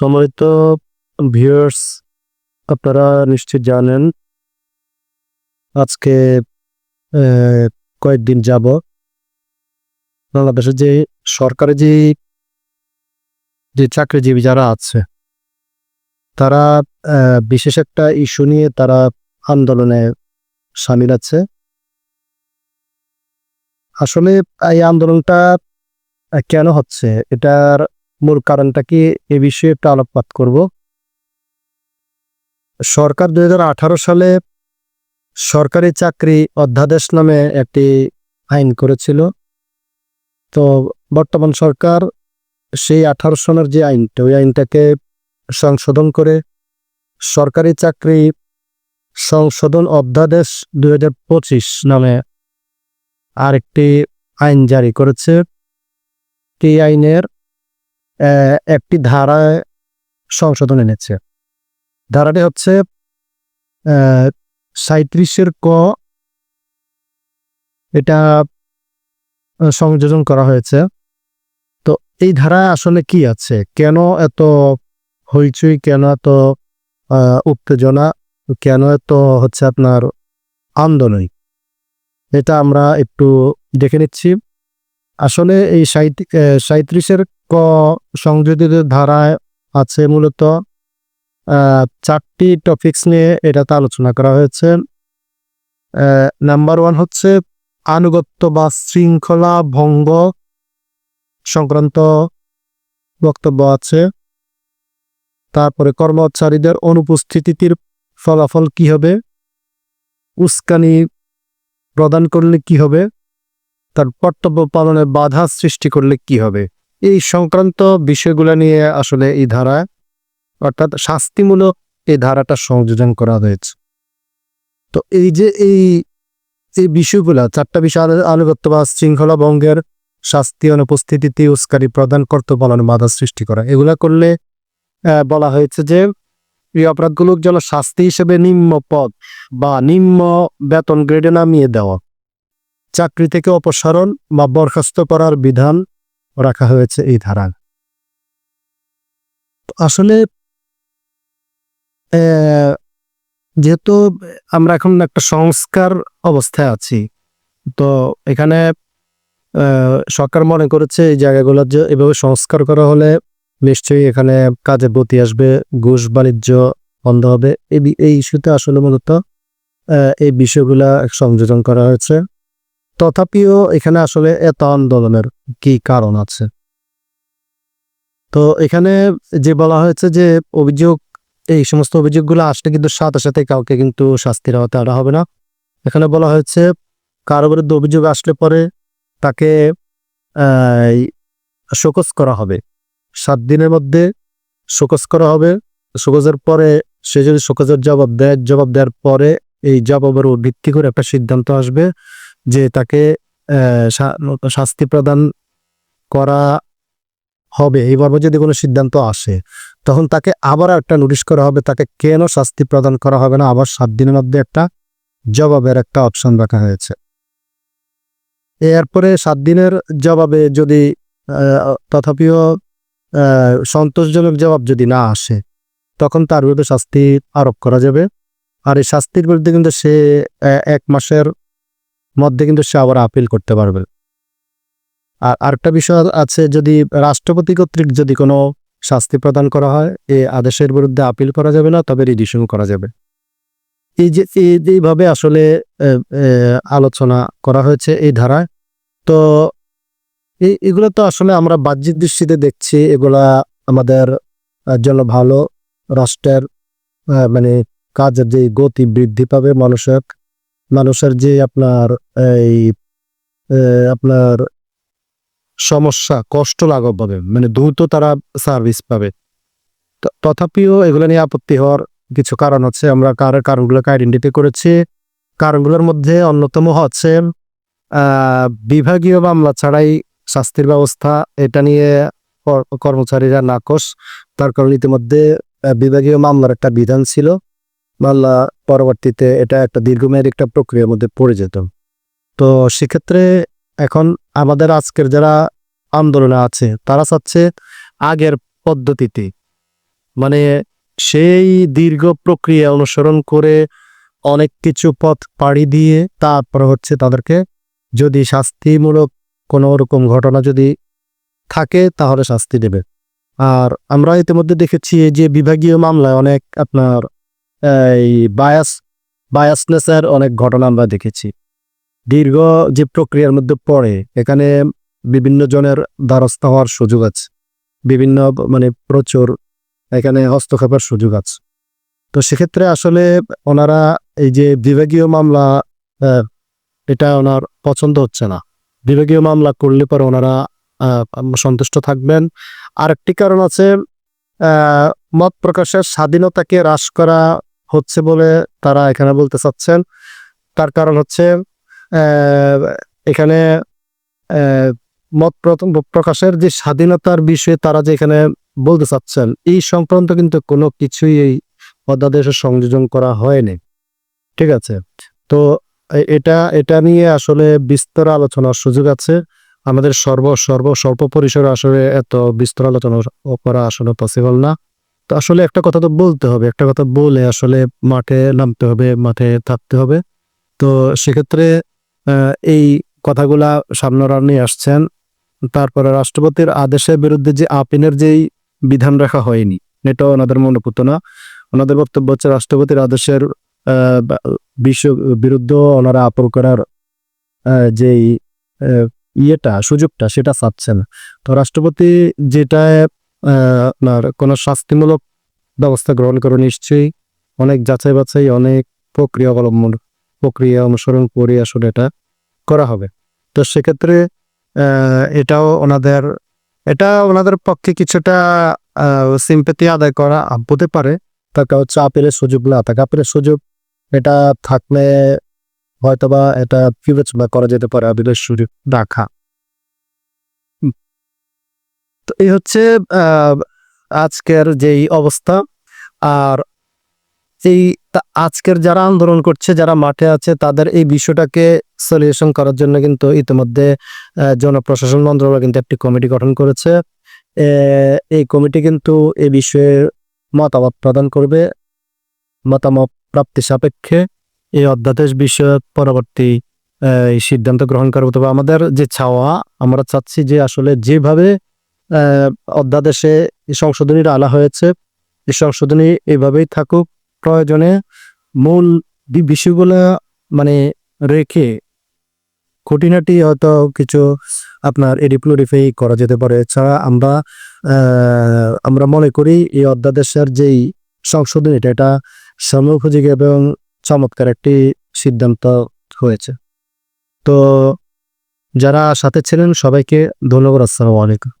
সম্মানিত ভিউয়ার্স আপনারা নিশ্চয় জানেন, আজকে কয়েকদিন যাব বাংলাদেশে যে সরকারি যে যে চাকরিজীবী যারা আছে, তারা বিশেষ একটা ইস্যু নিয়ে তারা আন্দোলনে সামিল আছে। আসলে এই আন্দোলনটা কেন হচ্ছে? এটার মূল কারণটা কি? এ বিষয়ে একটু আলোকপাত করব। সরকার দু হাজার আঠারো সালে সরকারি চাকরি অধ্যাদেশ নামে একটি আইন করেছিল। তো বর্তমান সরকার সেই আঠারো সনের যে আইনটা, ওই আইনটাকে সংশোধন করে সরকারি চাকরি সংশোধন অধ্যাদেশ দু হাজার পঁচিশ নামে আরেকটি আইন জারি করেছে। এই আইনের একটি ধারায় সংশোধন এনেছে। ধারাটি হচ্ছে সাঁত্রিশের ক, এটা সংযোজন করা হয়েছে। তো এই ধারা আসলে কি আছে? কেন এত হইচই? কেন এত উত্তেজনা? কেন এত হচ্ছে আপনার আন্দোলন? এটা আমরা একটু দেখে নিচ্ছি। আসলে এই সাঁত্রিশের ক সংযোজিত ধারায় আছে মূলত চারটি টপিকস নিয়ে এটাতে আলোচনা করা হয়েছে। নাম্বার ওয়ান হচ্ছে আনুগত্য বা শৃঙ্খলা ভঙ্গ সংক্রান্ত বক্তব্য আছে। তারপরে কর্মচারীদের অনুপস্থিতির ফলাফল কি হবে? উস্কানি প্রদান করলে কি হবে? তার কর্তব্য পালনে বাধা সৃষ্টি করলে কি হবে? এই সংক্রান্ত বিষয়গুলো নিয়ে আসলে এই ধারা, অর্থাৎ শাস্তিমূলক এই ধারাটা সংযোজন করা হয়েছে। তো এই যে এই এই বিষয়গুলা, চারটা বিষয় আনুগত্য বা শৃঙ্খলা ভঙ্গের শাস্তি অনুপস্থিতিতে উস্কানি প্রদান, কর্তব্য পালনে বাধা সৃষ্টি করা, এগুলা করলে বলা হয়েছে যে, এই অপরাধগুলোর জন্য শাস্তি হিসেবে নিম্ন পদ বা নিম্ন বেতন গ্রেডে নামিয়ে দেওয়া চাকরি থেকে অপসারণ বা বরখাস্ত করার বিধান রাখা হয়েছে এই ধারায় তো আসলে যেহেতু আমরা এখন একটা সংস্কার অবস্থায় আছি, তো এখানে সরকার মনে করেছে এই জায়গাগুলো যে এভাবে সংস্কার করা হলে নিশ্চয়ই এখানে কাজে গতি আসবে, ঘুষ, বাণিজ্য বন্ধ হবে। এই ইস্যুতে আসলে মূলত এই বিষয়গুলা সংযোজন করা হয়েছে। তথাপিও এখানে আসলে এত আন্দোলনের কি কারণ আছে? তো এখানে যে বলা হয়েছে যে অভিযোগ, এই সমস্ত অভিযোগগুলো আসলে কিন্তু সাথে সাথে কাউকে কিন্তু শাস্তির আওতায় আনা হবে না। এখানে বলা হয়েছে, কারও বিরুদ্ধে অভিযোগ আসলে পরে তাকে শোকজ করা হবে। সাত দিনের মধ্যে শোকজ করা হবে। শোকজের পরে সে যদি শোকজের জবাব দেয়, জবাব দেওয়ার পরে এই জবাবের ভিত্তি করে একটা সিদ্ধান্ত আসবে। যে তাকে শাস্তি প্রদান করা হবে। এই মর্মে যদি কোনো সিদ্ধান্ত আসে, তখন তাকে আবার একটা নোটিশ করা হবে, তাকে কেন শাস্তি প্রদান করা হবে না? আবার সাত দিনের মধ্যে একটা জবাবের একটা অপশন রাখা হয়েছে। এরপরে সাত দিনের জবাবে যদি তথাপিও সন্তোষজনক জবাব যদি না আসে, তখন তার বিরুদ্ধে শাস্তি আরোপ করা যাবে। আর এই শাস্তির বিরুদ্ধে কিন্তু সে এক মাসের মধ্যে কিন্তু সে আবার আপিল করতে পারবে। আর আরেকটা বিষয় আছে, যদি রাষ্ট্রপতি কর্তৃক যদি কোনো শাস্তি প্রদান করা হয় এই আদেশের বিরুদ্ধে আপিল করা যাবে না, তবে রিডিশন করা যাবে। এই যে এইভাবে আসলে আলোচনা করা হয়েছে এই ধারায়, তো এই এগুলো তো আসলে আমরা বাহ্যিক দৃষ্টিতে দেখছি, এগুলা আমাদের জন্য ভালো। রাষ্ট্রের মানে কাজের যে গতি বৃদ্ধি পাবে মানুষের মানুষের যে আপনার এই আপনার সমস্যা, কষ্ট লাঘব পাবে মানে দ্রুত তারা সার্ভিস পাবে। তথাপিও এগুলো নিয়ে আপত্তি হওয়ার কিছু কারণ হচ্ছে, আমরা কার, কারণগুলোকে আইডেন্টিফাই করেছি। কারণগুলোর মধ্যে অন্যতম হচ্ছে বিভাগীয় মামলা ছাড়াই শাস্তির ব্যবস্থা এটা নিয়ে কর- কর্মচারীরা নাকশ তার কারণ ইতিমধ্যে বিভাগীয় মামলার একটা বিধান ছিল। মামলা পরবর্তীতে এটা একটা দীর্ঘমেয়াদী একটা প্রক্রিয়ার মধ্যে পড়ে যেত। তো সেক্ষেত্রে এখন আমাদের আজকের যারা আন্দোলনে আছে, তারা চাচ্ছে আগের পদ্ধতিতে। মানে সেই দীর্ঘ প্রক্রিয়া অনুসরণ করে অনেক কিছু পথ পাড়ি দিয়ে তারপর হচ্ছে তাদেরকে যদি শাস্তিমূলক কোনো রকম ঘটনা যদি থাকে, তাহলে শাস্তি দেবে। আর আমরা ইতিমধ্যে দেখেছি যে বিভাগীয় মামলায় অনেক আপনার এই বায়াস বায়াসনেসের অনেক ঘটনা আমরা দেখেছি। দীর্ঘ যে প্রক্রিয়ার মধ্যে পড়ে, এখানে বিভিন্ন জনের দ্বারস্থ হওয়ার সুযোগ আছে। বিভিন্ন মানে প্রচুর এখানে হস্তক্ষেপের সুযোগ আছে। তো সেক্ষেত্রে আসলে ওনারা এই যে বিভাগীয় মামলা এটা ওনার পছন্দ হচ্ছে না। বিভাগীয় মামলা করলে পরে ওনারা সন্তুষ্ট থাকবেন। আরেকটি কারণ আছে মত প্রকাশের স্বাধীনতাকে হ্রাস করা হচ্ছে বলে তারা এখানে বলতে চাচ্ছেন। তার কারণ হচ্ছে এখানে মত প্র- প্রকাশের যে স্বাধীনতার বিষয়ে তারা যে এখানে বলতে চাচ্ছেন, এই সংক্রান্ত কিন্তু কোনো কিছুই এই অধ্যাদেশে সংযোজন করা হয়নি। ঠিক আছে? তো এটা এটা নিয়ে আসলে বিস্তর আলোচনার সুযোগ আছে। আমাদের সর্ব সর্ব, স্বল্প পরিসরে আসলে এত বিস্তর আলোচনা করা আসলে পসিবল না। তো আসলে একটা কথা তো বলতে হবে, একটা কথা বলে আসলে মাঠে নামতে হবে, মাঠে থাকতে হবে। তো সেক্ষেত্রে এই কথাগুলা সামনে নিয়ে আসছেন। তারপরে রাষ্ট্রপতির আদেশের বিরুদ্ধে যে আপিনের যেই বিধান রাখা হয়নি এটাও ওনাদের মনে পড়তো না। ওনাদের বক্তব্য হচ্ছে রাষ্ট্রপতির আদেশের বিশ্ব বিরুদ্ধে ওনারা আপল করার যেই ইয়েটা, সুযোগটা সেটা চাচ্ছেন। তো রাষ্ট্রপতি যেটা আপনার কোনো শাস্তিমূলক ব্যবস্থা গ্রহণ করে নিশ্চয়ই। অনেক যাচাই বাছাই, অনেক প্রক্রিয়া অবলম্বন, প্রক্রিয়া অনুসরণ করে আসলে এটা করা হবে। তো সেক্ষেত্রে এটাও ওনাদের, এটা ওনাদের পক্ষে কিছুটা সিম্পেতি আদায় করা হতে পারে। তাকে হচ্ছে আপিলের সুযোগ না থাকে। আপিলের সুযোগ, এটা থাকলে হয়তোবা এটা বিবেচনা করা যেতে পারে, আপিলের সুযোগ রাখা। তো এই হচ্ছে আজকের যেই অবস্থা। আর এই আজকের যারা আন্দোলন করছে, যারা মাঠে আছে, তাদের এই বিষয়টাকে সলিউশন করার জন্য কিন্তু ইতিমধ্যে জনপ্রশাসন মন্ত্রণালয় কিন্তু একটি কমিটি গঠন করেছে। এই কমিটি কিন্তু এই বিষয়ে মতামত প্রদান করবে। মতামত প্রাপ্তি সাপেক্ষে এই অধ্যাদেশ বিষয়ে পরবর্তী এই সিদ্ধান্ত গ্রহণ করবে। তবে আমাদের যে চাওয়া, আমরা চাচ্ছি যে আসলে যেভাবে অধ্যাদেশে সংশোধনীর আলা হয়েছে। এই সংশোধনী এভাবেই থাকুক। প্রয়োজনে মূল বিষয়গুলো মানে রেখে খুঁটিনাটি হয়তো কিছু আপনার এডিপ্লোরিফাই করা যেতে পারে। এছাড়া আমরা আমরা মনে করি এই অধ্যাদেশের যেই সংশোধন এটা এটা সময়োপযোগী এবং চমৎকার একটি সিদ্ধান্ত হয়েছে। তো যারা সাথে ছিলেন, সবাইকে ধন্যবাদ। আসসালামু আলাইকুম।